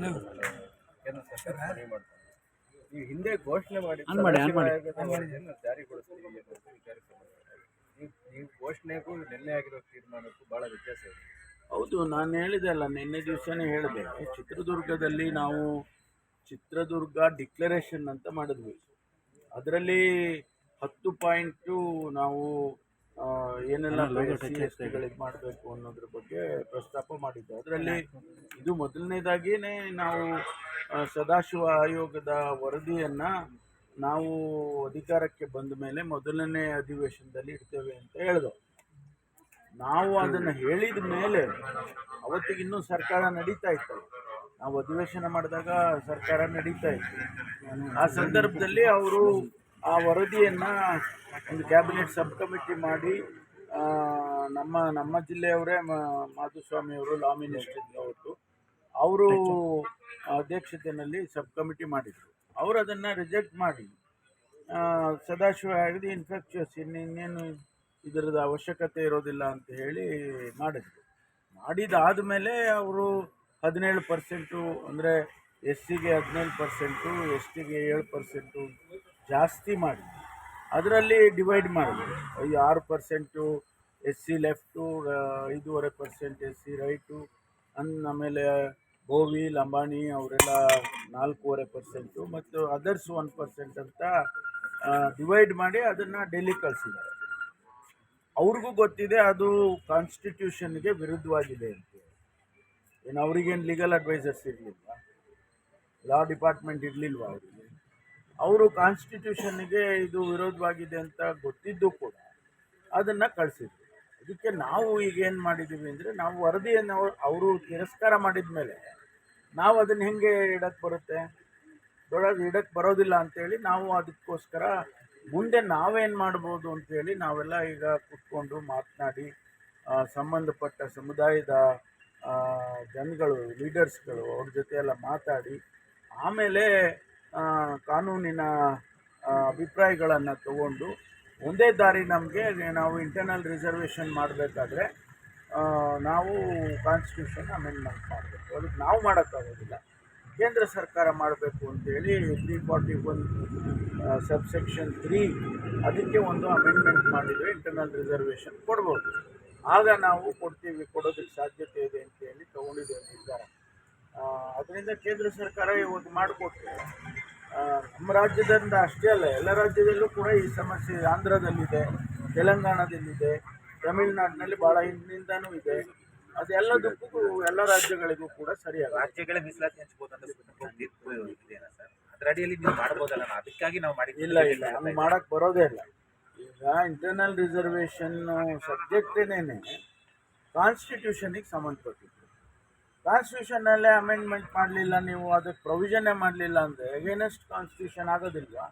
ಕೇಂದ್ರ ಸರ್ಕಾರ ಮನವಿ ಮಾಡ್ತಾರೆ ಈ ಹಿಂದೆ ಘೋಷಣೆ ಮಾಡಿ ಜಾರಿಗೊಳಿಸ್ತೀವಿ ಈ ಘೋಷಣೆಗೂ ನಿನ್ನೆ ಆಗಿರೋ ತೀರ್ಮಾನಕ್ಕೂ ಬಹಳ ವ್ಯತ್ಯಾಸ ಇದೆ. ಹೌದು ನಾನು ಹೇಳಿದೆ ಅಲ್ಲ ನಿನ್ನೆ ದಿವಸನೇ ಹೇಳಿದೆ. ಚಿತ್ರದುರ್ಗದಲ್ಲಿ ನಾವು ಚಿತ್ರದುರ್ಗ ಡಿಕ್ಲರೇಷನ್ ಅಂತ ಮಾಡಿದ್ವಿ. ಅದರಲ್ಲಿ ಹತ್ತು ಪಾಯಿಂಟು ನಾವು ಏನೆಲ್ಲ ಮಾಡಬೇಕು ಅನ್ನೋದ್ರ ಬಗ್ಗೆ ಪ್ರಸ್ತಾಪ ಮಾಡಿದ್ದೆ. ಅದರಲ್ಲಿ ಇದು ಮೊದಲನೇದಾಗಿಯೇ ನಾವು ಸದಾಶಿವ ಆಯೋಗದ ವರದಿಯನ್ನು ನಾವು ಅಧಿಕಾರಕ್ಕೆ ಬಂದ ಮೇಲೆ ಮೊದಲನೇ ಅಧಿವೇಶನದಲ್ಲಿ ಇಡ್ತೇವೆ ಅಂತ ಹೇಳಿದೆವು ನಾವು ಅದನ್ನು ಹೇಳಿದ ಮೇಲೆ ಅವತ್ತಿಗಿನ್ನೂ ಸರ್ಕಾರ ನಡೀತಾ ಇತ್ತು. ನಾವು ಅಧಿವೇಶನ ಮಾಡಿದಾಗ ಸರ್ಕಾರ ನಡೀತಾ ಇತ್ತು. ಆ ಸಂದರ್ಭದಲ್ಲಿ ಅವರು ಆ ವರದಿಯನ್ನು ಒಂದು ಕ್ಯಾಬಿನೆಟ್ ಸಬ್ ಕಮಿಟಿ ಮಾಡಿ ನಮ್ಮ ನಮ್ಮ ಜಿಲ್ಲೆಯವರೇ ಮ- ಮಾಧುಸ್ವಾಮಿಯವರು ಲಾ ಮಿನಿಸ್ಟರ್ ಅವತ್ತು ಅವರು ಅಧ್ಯಕ್ಷತೆಯಲ್ಲಿ ಸಬ್ ಕಮಿಟಿ ಮಾಡಿದರು. ಅವರು ಅದನ್ನು ರಿಜೆಕ್ಟ್ ಮಾಡಿ ಸದಾಶಿವ ಆಗಿದೆ ಇನ್ಫೆಕ್ಷಸ್ ಇನ್ನೇನು ಇದರದ ಅವಶ್ಯಕತೆ ಇರೋದಿಲ್ಲ ಅಂತ ಹೇಳಿ ಮಾಡಿದ್ರು. ಮಾಡಿದಾದ ಮೇಲೆ ಅವರು ಹದಿನೇಳು ಪರ್ಸೆಂಟು ಅಂದರೆ ಎಸ್ ಸಿಗೆ ಹದಿನೇಳು ಪರ್ಸೆಂಟು ಎಸ್ ಟಿಗೆ ಏಳು ಪರ್ಸೆಂಟು ಜಾಸ್ತಿ ಮಾಡಿ ಅದರಲ್ಲಿ ಡಿವೈಡ್ ಮಾಡಿದ್ರು ಈ ಆರು ಪರ್ಸೆಂಟು ಎಸ್ ಸಿ ಲೆಫ್ಟು ಐದೂವರೆ ಪರ್ಸೆಂಟ್ ಎಸ್ ಸಿ ರೈಟು ಅನ್, ಆಮೇಲೆ ಗೋವಿ ಲಂಬಾಣಿ ಅವರೆಲ್ಲ ನಾಲ್ಕೂವರೆ ಪರ್ಸೆಂಟು ಮತ್ತು ಅದರ್ಸ್ ಒನ್ ಪರ್ಸೆಂಟ್ ಅಂತ ಡಿವೈಡ್ ಮಾಡಿ ಅದನ್ನು ಡೆಲ್ಲಿ ಕಳಿಸಿದ್ದಾರೆ. ಅವ್ರಿಗೂ ಗೊತ್ತಿದೆ ಅದು ಕಾನ್ಸ್ಟಿಟ್ಯೂಷನ್ಗೆ ವಿರುದ್ಧವಾಗಿದೆ ಅಂತ. ಏನು ಅವ್ರಿಗೇನು ಲೀಗಲ್ ಅಡ್ವೈಸರ್ಸ್ ಇರಲಿಲ್ಲ ಲಾ ಡಿಪಾರ್ಟ್ಮೆಂಟ್ ಇರಲಿಲ್ವಾ ಅವರಿಗೆ? ಅವರು ಕಾನ್ಸ್ಟಿಟ್ಯೂಷನ್ಗೆ ಇದು ವಿರೋಧವಾಗಿದೆ ಅಂತ ಗೊತ್ತಿದ್ದು ಕೂಡ ಅದನ್ನು ಕಳಿಸಿದ್ರು. ಅದಕ್ಕೆ ನಾವು ಈಗ ಏನು ಮಾಡಿದ್ದೀವಿ ಅಂದರೆ ನಾವು ವರದಿಯನ್ನು ಅವರು ತಿರಸ್ಕಾರ ಮಾಡಿದ ಮೇಲೆ ನಾವು ಅದನ್ನು ಹೆಂಗೆ ಇಡಕ್ಕೆ ಬರುತ್ತೆ? ದೊಡ್ಡದು ಇಡಕ್ಕೆ ಬರೋದಿಲ್ಲ ಅಂತೇಳಿ ನಾವು ಅದಕ್ಕೋಸ್ಕರ ಮುಂದೆ ನಾವೇನು ಮಾಡ್ಬೋದು ಅಂತೇಳಿ ನಾವೆಲ್ಲ ಈಗ ಕೂತ್ಕೊಂಡು ಮಾತನಾಡಿ ಸಂಬಂಧಪಟ್ಟ ಸಮುದಾಯದ ಜನಗಳು ಲೀಡರ್ಸ್ಗಳು ಅವ್ರ ಜೊತೆ ಎಲ್ಲ ಮಾತಾಡಿ, ಆಮೇಲೆ ಕಾನೂನಿನ ಅಭಿಪ್ರಾಯಗಳನ್ನು ತಗೊಂಡು ಒಂದೇ ದಾರಿ ನಮಗೆ ನಾವು ಇಂಟರ್ನಲ್ ರಿಸರ್ವೇಷನ್ ಮಾಡಬೇಕಾದ್ರೆ ನಾವು ಕಾನ್ಸ್ಟಿಟ್ಯೂಷನ್ ಅಮೆಂಡ್ಮೆಂಟ್ ಮಾಡಬೇಕು ಅದಕ್ಕೆ ನಾವು ಮಾಡೋಕ್ಕಾಗೋದಿಲ್ಲ ಕೇಂದ್ರ ಸರ್ಕಾರ ಮಾಡಬೇಕು ಅಂತೇಳಿ three forty one subsection three ಅದಕ್ಕೆ ಒಂದು ಅಮೆಂಡ್ಮೆಂಟ್ ಮಾಡಿದರೆ ಇಂಟರ್ನಲ್ ರಿಸರ್ವೇಷನ್ ಕೊಡ್ಬೋದು. ಆಗ ನಾವು ಕೊಡ್ತೀವಿ, ಕೊಡೋದಕ್ಕೆ ಸಾಧ್ಯತೆ ಇದೆ ಅಂತೇಳಿ ತೊಗೊಂಡಿದ್ದೇವೆ ನಿರ್ಧಾರ. ಅದರಿಂದ ಕೇಂದ್ರ ಸರ್ಕಾರ ಇವತ್ತು ಮಾಡಿಕೊಟ್ರೆ. ನಮ್ಮ ರಾಜ್ಯದಿಂದ ಅಷ್ಟೇ ಅಲ್ಲ ಎಲ್ಲ ರಾಜ್ಯದಲ್ಲೂ ಕೂಡ ಈ ಸಮಸ್ಯೆ ಆಂಧ್ರದಲ್ಲಿದೆ ತೆಲಂಗಾಣದಲ್ಲಿದೆ ತಮಿಳುನಾಡಿನಲ್ಲಿ ಭಾಳ ಹಿಂದಿನಿಂದನೂ ಇದೆ. ಅದೆಲ್ಲದಕ್ಕೂ ಎಲ್ಲ ರಾಜ್ಯಗಳಿಗೂ ಕೂಡ ಸರಿಯಾಗ ರಾಜ್ಯಗಳೇ ಮೀಸಲಾತಿ ಹಂಚ್ಬೋದು ಅದ್ರ ಅಡಿಯಲ್ಲಿ ನೀವು ಮಾಡ್ಬೋದಲ್ಲ ಅದಕ್ಕಾಗಿ ನಾವು ಮಾಡಿ ಇಲ್ಲ ಇಲ್ಲ ನಮ್ಗೆ ಮಾಡಕ್ಕೆ ಬರೋದೇ ಇಲ್ಲ. ಈಗ ಇಂಟರ್ನಲ್ ರಿಸರ್ವೇಷನ್ ಸಬ್ಜೆಕ್ಟೇನೇ ಕಾನ್ಸ್ಟಿಟ್ಯೂಷನಿಗೆ ಸಂಬಂಧಪಟ್ಟಿದ್ದು. ಕಾನ್ಸ್ಟಿಟ್ಯೂಷನಲ್ಲೇ ಅಮೆಂಡ್ಮೆಂಟ್ ಮಾಡಲಿಲ್ಲ ನೀವು ಅದಕ್ಕೆ ಪ್ರೊವಿಷನ್ನೇ ಮಾಡಲಿಲ್ಲ ಅಂದರೆ ಅಗೇನೆಸ್ಟ್ ಕಾನ್ಸ್ಟಿಟ್ಯೂಷನ್ ಆಗೋದಿಲ್ವಾ?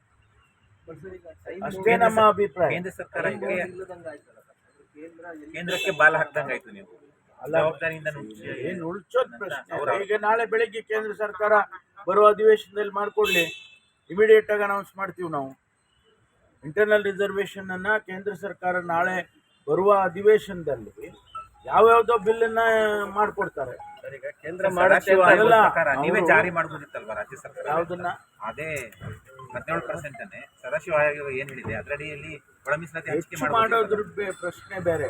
ಅಷ್ಟೇ ನಮ್ಮ ಅಭಿಪ್ರಾಯ. ಕೇಂದ್ರ ಸರ್ಕಾರಕ್ಕೆ ಕೇಂದ್ರಕ್ಕೆ ಬಾಲ ಹಾಕ್ದಂಗಾಯ್ತು ನೀವು. ಜವಾಬ್ದಾರಿಯಿಂದ ಏನು ಉಳ್ಸೋದ್ ಪ್ರಶ್ನೆ. ಈಗ ನಾಳೆ ಬೆಳಿಗ್ಗೆ ಕೇಂದ್ರ ಸರ್ಕಾರ ಬರುವ ಅಧಿವೇಶನದಲ್ಲಿ ಮಾಡಿಕೊಡ್ಲಿ. ಇಮಿಡಿಯೇಟ್ ಆಗಿ ಅನೌನ್ಸ್ ಮಾಡ್ತೀವಿ ನಾವು. ಇಂಟರ್ನಲ್ ರಿಸರ್ವೇಷನ್ ಅನ್ನ ಕೇಂದ್ರ ಸರ್ಕಾರ ನಾಳೆ ಬರುವ ಅಧಿವೇಶನದಲ್ಲಿ ಯಾವ್ಯಾವ್ದೋ ಬಿಲ್ಲನ್ನ ಮಾಡಿಕೊಡ್ತಾರೆ. ಕೇಂದ್ರ ನೀವೇ ಜಾರಿ ಮಾಡ್ಬೋದಿತ್ತಲ್ವಾ ರಾಜ್ಯ ಸರ್ಕಾರ? ಯಾವುದನ್ನ? ಅದೇ ಹದಿನೇಳು ಪರ್ಸೆಂಟ್ ಅನ್ನೇ ಸದಾಶಿವ ಆಯೋಗ ಏನ್ ಹೇಳಿದೆ? ಅದರಡಿಯಲ್ಲಿ ಒಳ ಮೀಸಲಾತಿ ಹಂಚಿಕೆ ಮಾಡೋದ್ರ ಪ್ರಶ್ನೆ ಬೇರೆ.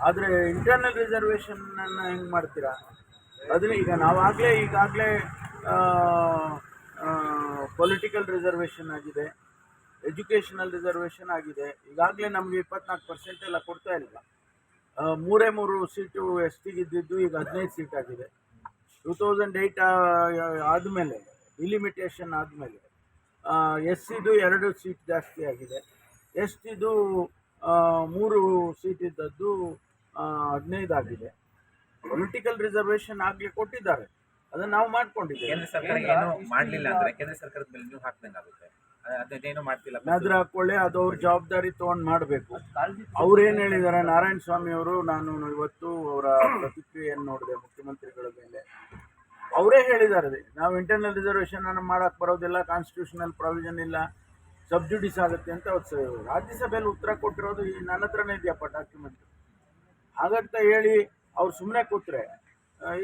ಆದರೆ ಇಂಟರ್ನಲ್ ರಿಸರ್ವೇಷನ್ ಹೆಂಗೆ ಮಾಡ್ತೀರಾ? ಅದನ್ನ ಈಗ ನಾವಾಗಲೇ ಈಗಾಗಲೇ ಪೊಲಿಟಿಕಲ್ ರಿಸರ್ವೇಶನ್ ಆಗಿದೆ ಎಜುಕೇಷನಲ್ ರಿಸರ್ವೇಶನ್ ಆಗಿದೆ. ಈಗಾಗಲೇ ನಮಗೆ ಇಪ್ಪತ್ನಾಲ್ಕು ಪರ್ಸೆಂಟ್ ಎಲ್ಲ ಕೊಡ್ತಾ ಇಲ್ಲ. ಆ, ಮೂರೇ ಮೂರು ಸೀಟು ಎಸ್ ಟಿಗಿದ್ದಿದ್ದು ಈಗ ಹದಿನೈದು ಸೀಟ್ ಆಗಿದೆ. ಟೂ ತೌಸಂಡ್ ಏಯ್ಟ್ ಆದಮೇಲೆ ಡಿಲಿಮಿಟೇಷನ್ ಆದಮೇಲೆ ಎಸ್ ಸಿದು ಎರಡು ಸೀಟ್ ಜಾಸ್ತಿ ಆಗಿದೆ. ಎಸ್ ಟಿದು ಮೂರು ಸೀಟ್ ಇದ್ದದ್ದು ಹದಿನೈದು ಆಗಿದೆ. ಪೊಲಿಟಿಕಲ್ ರಿಸರ್ವೇಷನ್ ಆಗಲಿ ಕೊಟ್ಟಿದ್ದಾರೆ. ಅದನ್ನು ನಾವು ಮಾಡ್ಕೊಂಡಿದ್ದೇವೆ. ಕೇಂದ್ರ ಸರ್ಕಾರ ಮಾಡಲಿಲ್ಲ ಅಂದ್ರೆ ಕೇಂದ್ರ ಸರ್ಕಾರದ ಮೇಲೆ ನೀವು ಅದ್- ಅದೇನು ಮಾಡ್ತಿಲ್ಲ. ಅದ್ರ ಹಾಕೊಳ್ಳಿ ಅದು ಅವ್ರ ಜವಾಬ್ದಾರಿ ತೊಗೊಂಡು ಮಾಡಬೇಕು. ಅವ್ರೇನು ಹೇಳಿದ್ದಾರೆ ನಾರಾಯಣ ಸ್ವಾಮಿ ಅವರು ನಾನು ಇವತ್ತು ಅವರ ಪ್ರತಿಕ್ರಿಯೆಯನ್ನು ನೋಡಿದೆ ಮುಖ್ಯಮಂತ್ರಿಗಳ ಮೇಲೆ. ಅವರೇ ಹೇಳಿದ್ದಾರೆ ನಾವು ಇಂಟರ್ನಲ್ ರಿಸರ್ವೇಷನ್ ಅನ್ನು ಮಾಡಕ್ಕೆ ಬರೋದಿಲ್ಲ ಕಾನ್ಸ್ಟಿಟ್ಯೂಷನಲ್ ಪ್ರಾವಿಷನ್ ಇಲ್ಲ ಸಬ್ಜುಡಿಸ್ ಆಗುತ್ತೆ ಅಂತ ಅವ್ರು ರಾಜ್ಯಸಭೆಯಲ್ಲಿ ಉತ್ತರ ಕೊಟ್ಟಿರೋದು ಈ ನನ್ನ ಹತ್ರನೇ ಇದೆಯಪ್ಪ ಡಾಕ್ಯುಮೆಂಟ್ ಹಾಗಂತ ಹೇಳಿ ಅವ್ರು ಸುಮ್ಮನೆ ಕೂತ್ರೆ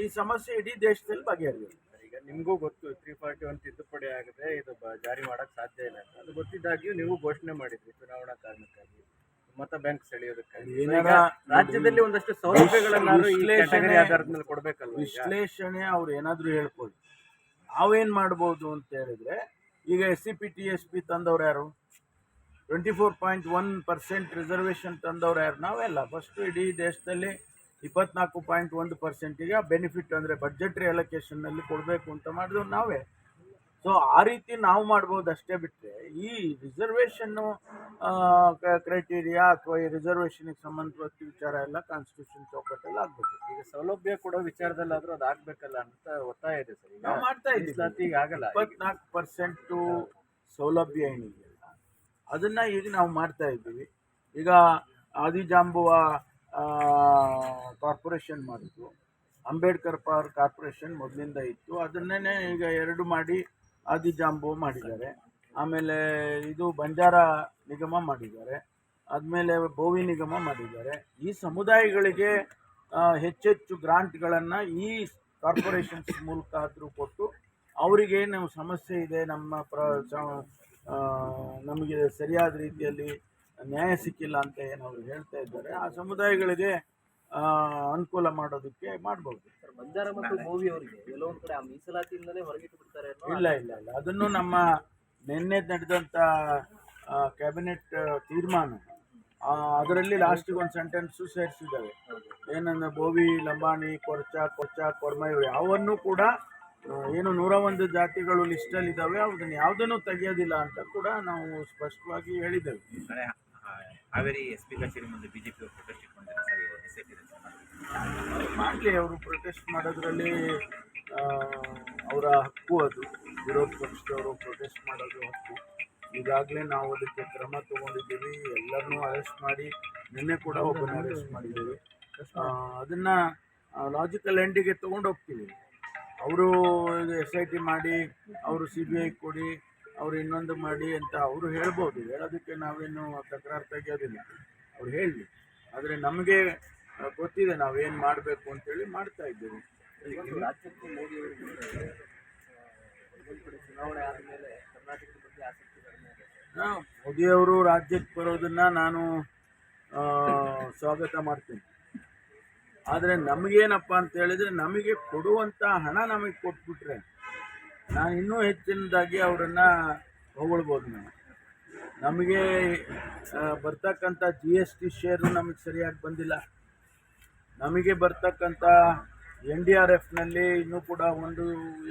ಈ ಸಮಸ್ಯೆ ಇಡೀ ದೇಶದಲ್ಲಿ ಬಗೆಹರಿಯುತ್ತೆ. ಈಗ ನಿಮಗೂ ಗೊತ್ತು ತ್ರೀ ಫಾರ್ಟಿ ಒನ್ ತಿದ್ದುಪಡಿ ಆಗದೆ ಇದು ಜಾರಿ ಮಾಡಕ್ ಸಾಧ್ಯ ಇಲ್ಲ ಅಂತ. ಅದು ಗೊತ್ತಿದ್ದಾಗಿಯೂ ನೀವು ಘೋಷಣೆ ಮಾಡಿದ್ರಿ ಚುನಾವಣಾ ಕಾರಣಕ್ಕಾಗಿ ಮತ ಬ್ಯಾಂಕ್ ಸೆಳೆಯೋದಕ್ಕಾಗಿ. ರಾಜ್ಯದಲ್ಲಿ ಒಂದಷ್ಟು ಸೌಲಭ್ಯಗಳನ್ನಾದ್ರೂ ಈ ವಿಶ್ಲೇಷಣೆ- ಆಧಾರದ ಮೇಲೆ? ವಿಶ್ಲೇಷಣೆ ಅವ್ರು ಏನಾದರೂ ಹೇಳ್ಕೊಳ್ಳಿ ನಾವೇನು ಮಾಡ್ಬೋದು ಅಂತ ಹೇಳಿದ್ರೆ ಈಗ S C P T S P ತಂದವ್ರು ಯಾರು? Twenty four point one percent reservation ತಂದವ್ರು ಯಾರು? ನಾವೆಲ್ಲ ಫಸ್ಟು ಇಡೀ ದೇಶದಲ್ಲಿ ಇಪ್ಪತ್ನಾಲ್ಕು ಪಾಯಿಂಟ್ ಒಂದು ಪರ್ಸೆಂಟಿಗೆ ಬೆನಿಫಿಟ್ ಅಂದರೆ ಬಡ್ಜೆಟ್ರಿ ಅಲೋಕೇಶನ್ನಲ್ಲಿ ಕೊಡಬೇಕು ಅಂತ ಮಾಡಿದ್ರು ನಾವೇ. ಸೊ ಆ ರೀತಿ ನಾವು ಮಾಡ್ಬೋದು ಅಷ್ಟೇ ಬಿಟ್ಟರೆ ಈ ರಿಸರ್ವೇಷನ್ನು ಕ್ರೈಟೀರಿಯಾ ಅಥವಾ ಈ ರಿಸರ್ವೇಷನ್ಗೆ ಸಂಬಂಧಪಟ್ಟ ವಿಚಾರ ಎಲ್ಲ ಕಾನ್ಸ್ಟಿಟ್ಯೂಷನ್ ಚೌಕಟ್ಟಲ್ಲಿ ಆಗಬೇಕು ಈಗ ಸೌಲಭ್ಯ ಕೊಡೋ ವಿಚಾರದಲ್ಲಾದರೂ ಅದು ಆಗಬೇಕಲ್ಲ ಅಂತ ಒತ್ತಾಯ ಇದೆ ಸರ್. ನಾವು ಮಾಡ್ತಾ ಇದ್ದೀವಿ. ಈಗ ಆಗಲ್ಲ. ಇಪ್ಪತ್ನಾಲ್ಕು ಪರ್ಸೆಂಟು ಸೌಲಭ್ಯ ಏನಿದೆಯಲ್ಲ ಅದನ್ನು ಈಗ ನಾವು ಮಾಡ್ತಾ ಇದ್ದೀವಿ. ಈಗ ಆದಿಜಾಂಬುವ ಕಾರ್ಪೊರೇಷನ್ ಮಾಡಿದ್ದು. ಅಂಬೇಡ್ಕರ್ ಪಾರ್ ಕಾರ್ಪೊರೇಷನ್ ಮೊದಲಿಂದ ಇತ್ತು. ಅದನ್ನೇ ಈಗ ಎರಡು ಮಾಡಿ ಆದಿಜಾಂಬು ಮಾಡಿದ್ದಾರೆ. ಆಮೇಲೆ ಇದು ಬಂಜಾರ ನಿಗಮ ಮಾಡಿದ್ದಾರೆ. ಆದಮೇಲೆ ಬೋವಿ ನಿಗಮ ಮಾಡಿದ್ದಾರೆ. ಈ ಸಮುದಾಯಗಳಿಗೆ ಹೆಚ್ಚೆಚ್ಚು ಗ್ರಾಂಟ್ಗಳನ್ನು ಈ ಕಾರ್ಪೊರೇಷನ್ಸ್ ಮೂಲಕ ಆದರೂ ಕೊಟ್ಟು ಅವರಿಗೆ ನಾವು ಸಮಸ್ಯೆ ಇದೆ, ನಮ್ಮ ಪ್ರ ನಮಗೆ ಸರಿಯಾದ ರೀತಿಯಲ್ಲಿ ನ್ಯಾಯ ಸಿಕ್ಕಿಲ್ಲ ಅಂತ ಏನು ಅವರು ಹೇಳ್ತಾ ಇದ್ದಾರೆ ಆ ಸಮುದಾಯಗಳಿಗೆ ಅನುಕೂಲ ಮಾಡೋದಕ್ಕೆ ಮಾಡಬಹುದು ಸರ್ ಬಂಜಾರ ಮತ್ತು ಗೋವಿ ಅವರಿಗೆ ಒಂದ್ ಕಡೆ ಆ ಮೀಸಲಾತಿಯಿಂದಲೇ ಹೊರಗಿಟ್ಟು ಬಿಡ್ತಾರೆ ಇಲ್ಲ ಇಲ್ಲ ಇಲ್ಲ. ಅದನ್ನು ನಮ್ಮ ನಿನ್ನೆ ನಡೆದಂಥ ಕ್ಯಾಬಿನೆಟ್ ತೀರ್ಮಾನ ಅದರಲ್ಲಿ ಲಾಸ್ಟಿಗೆ ಒಂದು ಸೆಂಟೆನ್ಸು ಸೇರಿಸಿದ್ದಾವೆ ಏನಂದ್ರೆ ಬೋವಿ ಲಂಬಾಣಿ ಕೊರ್ಚ ಕೊಚ್ಚ ಕೊರ್ಮ ಇವು ಯಾವನ್ನೂ ಕೂಡ ಏನು ನೂರ ಒಂದು ಜಾತಿಗಳು ಲಿಸ್ಟಲ್ಲಿ ಇದ್ದಾವೆ ಅದನ್ನು ಯಾವುದನ್ನು ತೆಗೆಯೋದಿಲ್ಲ ಅಂತ ಕೂಡ ನಾವು ಸ್ಪಷ್ಟವಾಗಿ ಹೇಳಿದ್ದೇವೆ. ಹಾವೇರಿ ಎಸ್ ಪಿ ಕಚೇರಿ ಮುಂದೆ ಬಿಜೆಪಿ ಅವರು ಪ್ರೊಟೆಸ್ಟ್ ಇಟ್ಕೊಂಡಿದ್ದಾರೆ. ಸರ್ ಎಸ್ ಐ ಟಿ ಮಾಡಲಿ ಅವರು ಪ್ರೊಟೆಸ್ಟ್ ಮಾಡೋದ್ರಲ್ಲಿ ಅವರ ಹಕ್ಕು ಅದು. ವಿರೋಧ ಪಕ್ಷದವರು ಪ್ರೊಟೆಸ್ಟ್ ಮಾಡೋದು ಹಕ್ಕು. ಈಗಾಗಲೇ ನಾವು ಅದಕ್ಕೆ ಕ್ರಮ ತಗೊಂಡಿದ್ದೀವಿ. ಎಲ್ಲರನ್ನೂ ಅರೆಸ್ಟ್ ಮಾಡಿ ನಿನ್ನೆ ಕೂಡ ಒಬ್ಬನ ಅರೆಸ್ಟ್ ಮಾಡಿದ್ದೀವಿ. ಅದನ್ನು ಅದನ್ನ ಲಾಜಿಕಲ್ ಎಂಡಿಗೆ ತೊಗೊಂಡು ಹೋಗ್ತೀವಿ ಅವರು ಎಸ್ ಐ ಟಿ ಮಾಡಿ ಅವರು ಸಿ ಬಿ ಐ ಕೊಡಿ ಅವರು ಇನ್ನೊಂದು ಮಾಡಿ ಅಂತ ಅವರು ಹೇಳ್ಬೋದು. ಹೇಳೋದಕ್ಕೆ ನಾವೇನು ತಕರಾರು ತೆಗೆಯೋದಿಲ್ಲ. ಅವ್ರು ಹೇಳಲಿ ಆದರೆ ನಮಗೆ ಗೊತ್ತಿದೆ ನಾವೇನು ಮಾಡಬೇಕು ಅಂತೇಳಿ ಮಾಡ್ತಾ ಇದ್ದೀವಿ. ರಾಜ್ಯಕ್ಕೂ ಮೋದಿ ಅವರಿಗೆ ಒಂದ್ ಕಡೆ ಚುನಾವಣೆ ಆದಮೇಲೆ ಕರ್ನಾಟಕದ ಬಗ್ಗೆ ಆಸಕ್ತಿ ಕಡಿಮೆ ಇದೆ ಆ, ಮೋದಿಯವರು ರಾಜ್ಯಕ್ಕೆ ಬರೋದನ್ನು ನಾನು ಸ್ವಾಗತ ಮಾಡ್ತೀನಿ. ಆದರೆ ನಮಗೇನಪ್ಪ ಅಂತ ಹೇಳಿದರೆ ನಮಗೆ ಕೊಡುವಂಥ ಹಣ ನಮಗೆ ಕೊಟ್ಬಿಟ್ರೆ ನಾನು ಇನ್ನೂ ಹೆಚ್ಚಿನದಾಗಿ ಅವರನ್ನು ಹೊಗಳ್ಬೋದು ನಾನು. ನಮಗೆ ಬರ್ತಕ್ಕಂಥ ಜಿ ಎಸ್ ಟಿ ಶೇರು ನಮಗೆ ಸರಿಯಾಗಿ ಬಂದಿಲ್ಲ. ನಮಗೆ ಬರ್ತಕ್ಕಂಥ ಎನ್ ಡಿ ಆರ್ ಎಫ್ನಲ್ಲಿ ಇನ್ನೂ ಕೂಡ ಒಂದು,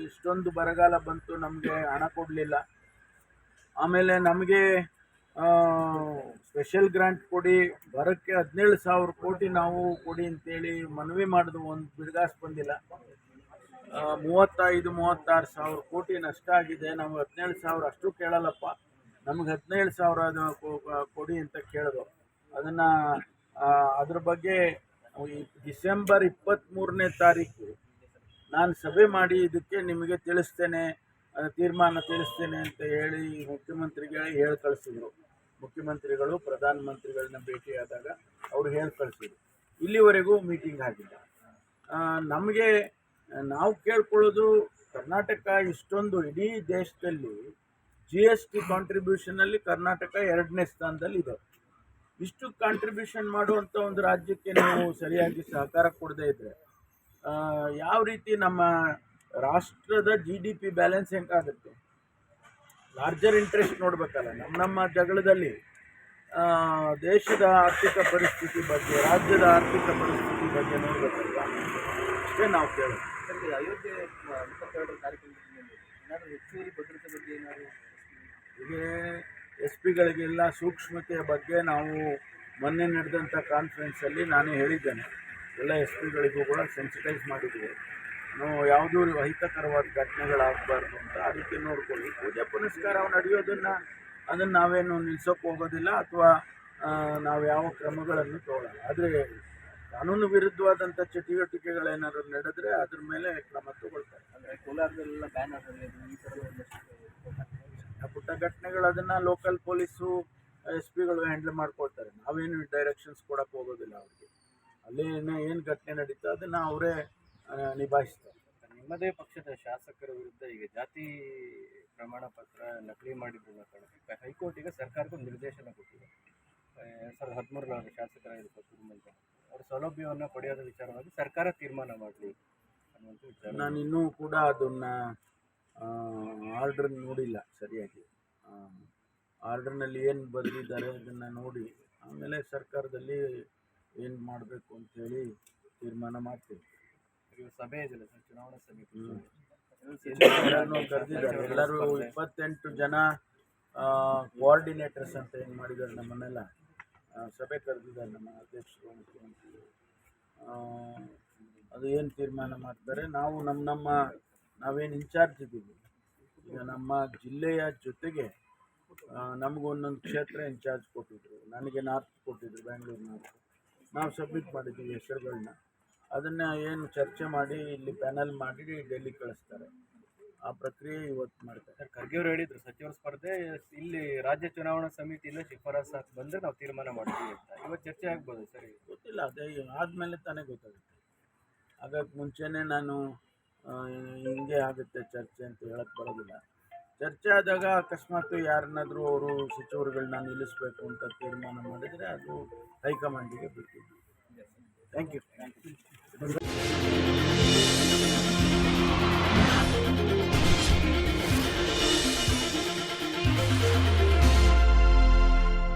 ಇಷ್ಟೊಂದು ಬರಗಾಲ ಬಂತು ನಮಗೆ ಹಣ ಕೊಡಲಿಲ್ಲ. ಆಮೇಲೆ ನಮಗೆ ಸ್ಪೆಷಲ್ ಗ್ರಾಂಟ್ ಕೊಡಿ, ಬರೋಕ್ಕೆ ಹದಿನೇಳು ಸಾವಿರ ಕೋಟಿ ನಾವು ಕೊಡಿ ಅಂತೇಳಿ ಮನವಿ ಮಾಡಿದ್ವು, ಒಂದು ಬಿಡ್ಗಾಸ್ ಬಂದಿಲ್ಲ. ಮೂವತ್ತೈದು, ಮೂವತ್ತಾರು ಸಾವಿರ ಕೋಟಿ ನಷ್ಟ ಆಗಿದೆ. ನಮ್ಗೆ ಹದಿನೇಳು ಸಾವಿರ ಅಷ್ಟು ಕೇಳಲ್ಲಪ್ಪ. ನಮ್ಗೆ ಹದಿನೇಳು ಸಾವಿರ ಕೊಡಿ ಅಂತ ಕೇಳಿದ್ರು. ಅದನ್ನು ಅದ್ರ ಬಗ್ಗೆ ಡಿಸೆಂಬರ್ ಇಪ್ಪತ್ತ್ಮೂರನೇ ತಾರೀಕು ನಾನು ಸಭೆ ಮಾಡಿ ಇದಕ್ಕೆ ನಿಮಗೆ ತಿಳಿಸ್ತೇನೆ ತೀರ್ಮಾನ ತಿಳಿಸ್ತೇನೆ ಅಂತ ಹೇಳಿ ಮುಖ್ಯಮಂತ್ರಿಗೆ ಹೇಳಿ ಕಳಿಸಿದ್ರು. ಮುಖ್ಯಮಂತ್ರಿಗಳು ಪ್ರಧಾನಮಂತ್ರಿಗಳನ್ನ ಭೇಟಿಯಾದಾಗ ಅವರು ಹೇಳಿ ಕಳಿಸಿದ್ರು. ಇಲ್ಲಿವರೆಗೂ ಮೀಟಿಂಗ್ ಆಗಿಲ್ಲ. ನಮಗೆ ನಾವು ಕೇಳ್ಕೊಳ್ಳೋದು ಕರ್ನಾಟಕ ಇಷ್ಟೊಂದು ಇಡೀ ದೇಶದಲ್ಲಿ ಜಿ ಎಸ್ ಟಿ ಕಾಂಟ್ರಿಬ್ಯೂಷನಲ್ಲಿ ಕರ್ನಾಟಕ ಎರಡನೇ ಸ್ಥಾನದಲ್ಲಿ ಇದೆ. ಇಷ್ಟು ಕಾಂಟ್ರಿಬ್ಯೂಷನ್ ಮಾಡುವಂಥ ಒಂದು ರಾಜ್ಯಕ್ಕೆ ನಾವು ಸರಿಯಾಗಿ ಸಹಕಾರ ಕೊಡದೇ ಇದ್ದರೆ ಯಾವ ರೀತಿ ನಮ್ಮ ರಾಷ್ಟ್ರದ ಜಿ ಡಿ ಪಿ ಬ್ಯಾಲೆನ್ಸ್ ಹೆಂಗಾಗುತ್ತೆ ಲಾರ್ಜರ್ ಇಂಟ್ರೆಸ್ಟ್ ನೋಡಬೇಕಲ್ಲ, ನಮ್ಮ ನಮ್ಮ ಜಗಳದಲ್ಲಿ ದೇಶದ ಆರ್ಥಿಕ ಪರಿಸ್ಥಿತಿ ಬಗ್ಗೆ, ರಾಜ್ಯದ ಆರ್ಥಿಕ ಪರಿಸ್ಥಿತಿ ಬಗ್ಗೆ ನೋಡಬೇಕಲ್ಲ ಅಷ್ಟೇ ನಾವು ಕೇಳೋದು. ಭದ್ರತೆ ಬಗ್ಗೆ ಹೀಗೆ ಎಸ್ ಪಿಗಳಿಗೆಲ್ಲ ಸೂಕ್ಷ್ಮತೆಯ ಬಗ್ಗೆ ನಾವು ಮೊನ್ನೆ ನಡೆದಂಥ ಕಾನ್ಫರೆನ್ಸಲ್ಲಿ ನಾನು ಹೇಳಿದ್ದೇನೆ. ಎಲ್ಲ ಎಸ್ ಪಿಗಳಿಗೂ ಕೂಡ ಸೆನ್ಸಿಟೈಸ್ ಮಾಡಿದ್ದೀವಿ. ನಾವು ಯಾವುದೂ ಅಹಿತಕರವಾದ ಘಟನೆಗಳಾಗಬಾರ್ದು ಅಂತ ಅದಕ್ಕೆ ನೋಡ್ಕೊಳ್ಳಿ. ಪೂಜೆ ಪುನಸ್ಕಾರ ನಡೆಯೋದನ್ನು ಅದನ್ನು ನಾವೇನು ನಿಲ್ಸೋಕೆ ಹೋಗೋದಿಲ್ಲ ಅಥವಾ ನಾವು ಯಾವ ಕ್ರಮಗಳನ್ನು ತಗೊಳ್ಳಲ್ಲ. ಆದರೆ ಕಾನೂನು ವಿರುದ್ಧವಾದಂಥ ಚಟುವಟಿಕೆಗಳೇನಾದ್ರು ನಡೆದ್ರೆ ಅದ್ರ ಮೇಲೆ ಕ್ರಮ ತಗೊಳ್ತಾರೆ. ಅಂದರೆ ಕೋಲಾರದಲ್ಲೆಲ್ಲ ಈ ಥರ ಸಣ್ಣ ಪುಟ್ಟ ಘಟನೆಗಳು ಅದನ್ನು ಲೋಕಲ್ ಪೊಲೀಸು ಎಸ್ ಪಿಗಳು ಹ್ಯಾಂಡಲ್ ಮಾಡ್ಕೊಳ್ತಾರೆ. ನಾವೇನು ಡೈರೆಕ್ಷನ್ಸ್ ಕೊಡಕ್ಕೆ ಹೋಗೋದಿಲ್ಲ ಅವ್ರಿಗೆ. ಅಲ್ಲಿ ಏನು ಘಟನೆ ನಡೀತೋ ಅದನ್ನು ಅವರೇ ನಿಭಾಯಿಸ್ತಾರೆ. ನಿಮ್ಮದೇ ಪಕ್ಷದ ಶಾಸಕರ ವಿರುದ್ಧ ಈಗ ಜಾತಿ ಪ್ರಮಾಣ ಪತ್ರ ನಕಲಿ ಮಾಡಿದ್ರು ಹೈಕೋರ್ಟ್ ಹೈಕೋರ್ಟಿಗೆ ಸರ್ಕಾರಕ್ಕೂ ನಿರ್ದೇಶನ ಕೊಟ್ಟಿದೆ. ಎರಡು ಸಾವಿರದ ಹದಿಮೂರರ ಶಾಸಕರಾಗಿರ್ಬೋದು ಕುಟುಂಬ ಸೌಲಭ್ಯವನ್ನು ಪಡೆಯೋದ ವಿಚಾರವಾಗಿ ಸರ್ಕಾರ ತೀರ್ಮಾನ ಮಾಡಲಿ ಅನ್ನುವಂಥ ವಿಚಾರ. ನಾನು ಇನ್ನೂ ಕೂಡ ಅದನ್ನು ಆರ್ಡ್ರ್ ನೋಡಿಲ್ಲ ಸರಿಯಾಗಿ. ಆರ್ಡ್ರ್ನಲ್ಲಿ ಏನು ಬರೆದಿದ್ದಾರೆ ಅದನ್ನು ನೋಡಿ ಆಮೇಲೆ ಸರ್ಕಾರದಲ್ಲಿ ಏನು ಮಾಡಬೇಕು ಅಂತೇಳಿ ತೀರ್ಮಾನ ಮಾಡ್ತೀವಿ. ಸಭೆ ಇದೆಯಲ್ಲ ಸರ್ ಚುನಾವಣಾ ಸಮಿತಿ ಕರೆದಿದ್ದಾರೆ ಎಲ್ಲರೂ ಇಪ್ಪತ್ತೆಂಟು ಜನ ಕೋಆರ್ಡಿನೇಟರ್ಸ್ ಅಂತ ಏನು ಮಾಡಿದ್ದಾರೆ ನಮ್ಮನ್ನೆಲ್ಲ? ಸಭೆ ಕರೆದಿದ್ದಾರೆ ನಮ್ಮ ಅಧ್ಯಕ್ಷರು ಮುಖ್ಯಮಂತ್ರಿಗಳು ಅದು ಏನು ತೀರ್ಮಾನ ಮಾಡ್ತಾರೆ? ನಾವು ನಮ್ಮ ನಮ್ಮ, ನಾವೇನು ಇನ್ಚಾರ್ಜ್ ಇದ್ದೀವಿ. ಈಗ ನಮ್ಮ ಜಿಲ್ಲೆಯ ಜೊತೆಗೆ ನಮಗೊಂದೊಂದು ಕ್ಷೇತ್ರ ಇನ್ಚಾರ್ಜ್ ಕೊಟ್ಟಿದ್ರು. ನನಗೆ ನಾರ್ತ್ ಕೊಟ್ಟಿದ್ರು ಬೆಂಗಳೂರು ನಾರ್ತ್. ನಾವು ಸಬ್ಮಿಟ್ ಮಾಡಿದ್ದೀವಿ ಹೆಸರುಗಳನ್ನ ಅದನ್ನು ಏನು ಚರ್ಚೆ ಮಾಡಿ, ಇಲ್ಲಿ ಪ್ಯಾನಲ್ ಮಾಡಿ ಡೆಲ್ಲಿ ಕಳಿಸ್ತಾರೆ. ಆ ಪ್ರಕ್ರಿಯೆ ಇವತ್ತು ಮಾಡ್ತಾರೆ. ಖರ್ಗೆ ಅವರು ಹೇಳಿದ್ರು ಸಚಿವರ ಸ್ಪರ್ಧೆ ಇಲ್ಲಿ ರಾಜ್ಯ ಚುನಾವಣಾ ಸಮಿತಿಯಿಂದ ಶಿಫಾರಸು ಹಾಕಿ ಬಂದರೆ ನಾವು ತೀರ್ಮಾನ ಮಾಡ್ತೀವಿ ಅಂತ. ಇವತ್ತು ಚರ್ಚೆ ಆಗ್ಬೋದು ಸರ್ ಗೊತ್ತಿಲ್ಲ ಅದೇ ಆದಮೇಲೆ ತಾನೇ ಗೊತ್ತಾಗುತ್ತೆ. ಹಾಗಾಗಿ ಮುಂಚೆನೇ ನಾನು ಹಿಂಗೆ ಆಗುತ್ತೆ ಚರ್ಚೆ ಅಂತ ಹೇಳಕ್ಕೆ ಬರೋದಿಲ್ಲ. ಚರ್ಚೆ ಆದಾಗ ಅಕಸ್ಮಾತ್ ಯಾರನ್ನಾದರೂ ಅವರು ಸಚಿವರುಗಳನ್ನ ನಿಲ್ಲಿಸಬೇಕು ಅಂತ ತೀರ್ಮಾನ ಮಾಡಿದರೆ ಅದು ಹೈಕಮಾಂಡಿಗೆ ಬಿಟ್ಟಿದ್ದು ಥ್ಯಾಂಕ್ ಯು ಥ್ಯಾಂಕ್ ಯು